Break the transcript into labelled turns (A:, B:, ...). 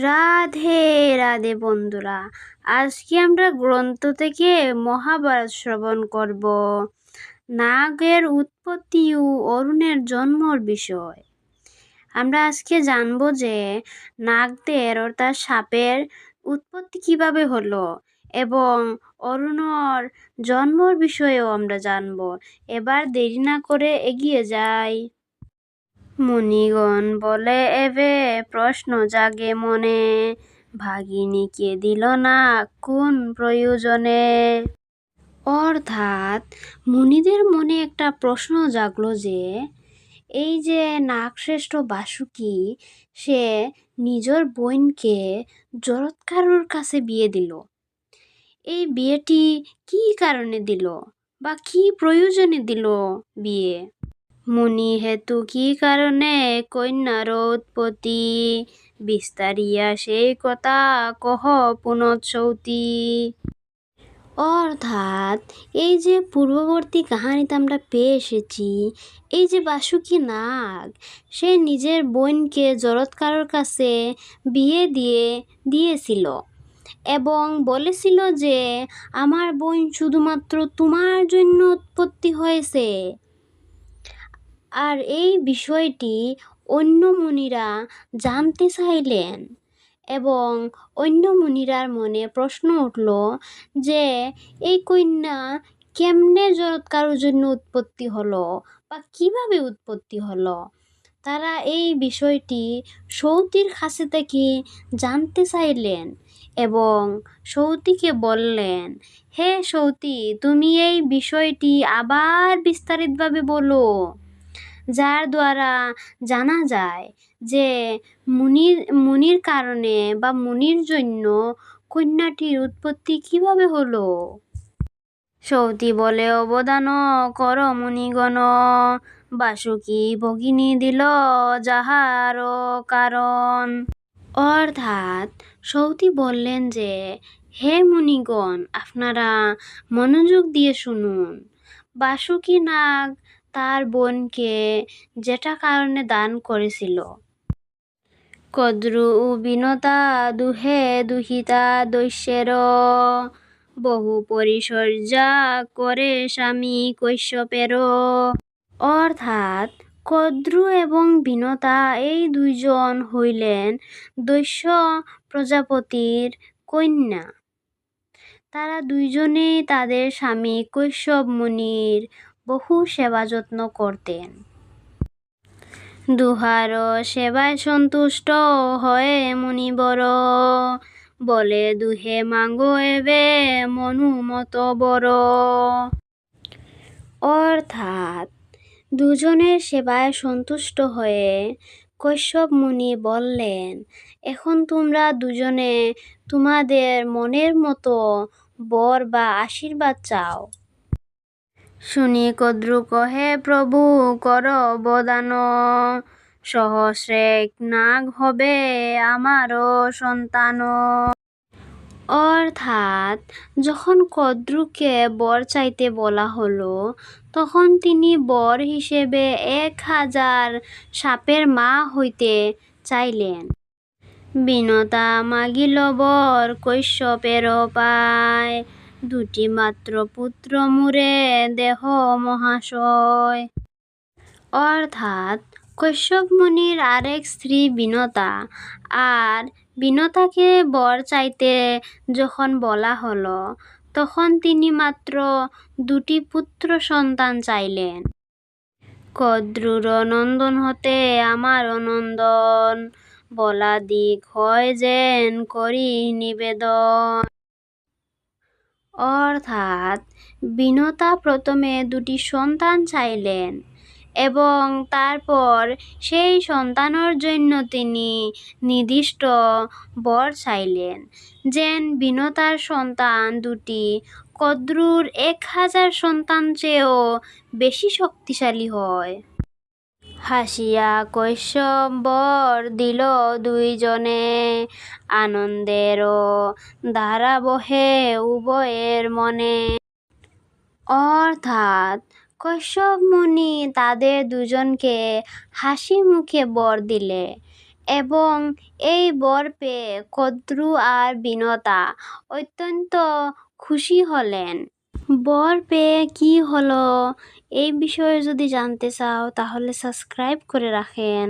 A: রাধে রাধে বন্ধুরা। আজকে আমরা গ্রন্থ থেকে মহাভারত শ্রবণ করব। নাগের উৎপত্তি ও অরুণের জন্মর বিষয়। আমরা আজকে জানব যে নাগদের অর্থাৎ সাপের উৎপত্তি কীভাবে হলো এবং অরুণর জন্মর বিষয়েও আমরা জানব। এবার দেরি না করে এগিয়ে যাই। মুনিগণ বলে, এবে প্রশ্ন জাগে মনে। ভাগিনীকে দিল না কোন প্রয়োজনে? অর্থাৎ মুনিদের মনে একটা প্রশ্ন জাগলো যে, এই যে নাগশ্রেষ্ঠ বাসুকি, সে নিজের বোনকে জরৎকারুর কাছে বিয়ে দিল। এই বিয়েটি কি কারণে দিল বা কি প্রয়োজনে দিল বিয়ে? মুনি হেতু কি কারণে কন্যার উৎপত্তি? বিস্তারিয়া সেই কথা কহ পুনঃসৌতি অর্থাৎ এই যে পূর্ববর্তী কাহানিতে আমরা পেয়ে এসেছি, এই যে বাসুকি নাগ, সে নিজের বোনকে জরৎকারর কাছে বিয়ে দিয়ে দিয়েছিল এবং বলেছিল যে, আমার বোন শুধুমাত্র তোমার জন্য উৎপত্তি হয়েছে। আর এই বিষয়টি অন্য মুনিরা জানতে চাইলেন এবং অন্য মুনিরার মনে প্রশ্ন উঠল যে এই কন্যা কেমনে কারোর জন্য উৎপত্তি হলো বা কীভাবে উৎপত্তি হলো? তারা এই বিষয়টি সৌতির কাছে থেকে জানতে চাইলেন এবং সৌতিকে বললেন, হে সৌতি, তুমি এই বিষয়টি আবার বিস্তারিতভাবে বলো। যার দ্বারা জানা যায় যে মুনির মুনির কারণে বা মুনির জন্য কন্যাটির উৎপত্তি কীভাবে হলো? সৌতি বলে, অবদান কর মুনিগণ, বাসুকি ভগিনী দিল যাহার কারণ। অর্থাৎ সৌতি বললেন যে, হে মুনিগণ, আপনারা মনোযোগ দিয়ে শুনুন। বাসুকি নাগ তার বোনকে যেটা কারণে দান করেছিল। কদ্রু বিনতা দুহে দুহিতা দৈশ্যের। বহু পরিচর্যা করে স্বামী কৈশ্যপের অর্থাৎ কদ্রু এবং বিনতা এই দুইজন হইলেন দৈশ্য প্রজাপতির কন্যা। তারা দুইজনেই তাদের স্বামী কৈশ্যব মুনির বহু সেবা যত্ন করতেন। দুহার সেবায় সন্তুষ্ট হয়ে মুনিবর বলে, দুহে মাঙ্গো এবে মনুমত বড়। অর্থাৎ দুজনের সেবায় সন্তুষ্ট হয়ে কৈশ্যব মুনি বললেন, এখন তোমরা দুজনে তোমাদের মনের মতো বর বা আশীর্বাদ চাও। শুনি কদ্রু কহে, প্রভু, কর বদান সহস্রেক নাগ হবে আমারও সন্তান। অর্থাৎ যখন কদ্রুকে বর চাইতে বলা হলো, তখন তিনি বর হিসেবে এক হাজার সাপের মা হইতে চাইলেন। বিনতা মাগিল বর কৈশ্যপের পায়। দুটি মাত্র পুত্র, মুরে দেহ মহাশয়। অর্থাৎ কৈশ্যপ মুনির আরেক স্ত্রী বিনতা। আর বিনতাকে বর চাইতে যখন বলা হলো, তখন তিনি মাত্র দুটি পুত্র সন্তান চাইলেন। কদ্রুর নন্দন হতে আমার নন্দন বলা দিক হয় যেন করি নিবেদন। অর্থাৎ বিনতা প্রথমে দুটি সন্তান চাইলেন এবং তারপর সেই সন্তানের জন্য তিনি নির্দিষ্ট বর চাইলেন। যেন বিনতার সন্তান দুটি কদ্রুর এক হাজার সন্তান চেয়েও বেশি শক্তিশালী হয়। হাসিয়া কৈশ্যব বর দিল দুইজনে। আনন্দেরও ধারা বহে উভয়ের মনে। অর্থাৎ কৈশ্যব মুনি তাদের দুজনকে হাসি মুখে বর দিলে এবং এই বর পেয়ে কদ্রু আর বিনতা অত্যন্ত খুশি হলেন। বর পেয়ে কি হলো? এই বিষয়ে যদি জানতে চাও তাহলে সাবস্ক্রাইব করে রাখেন।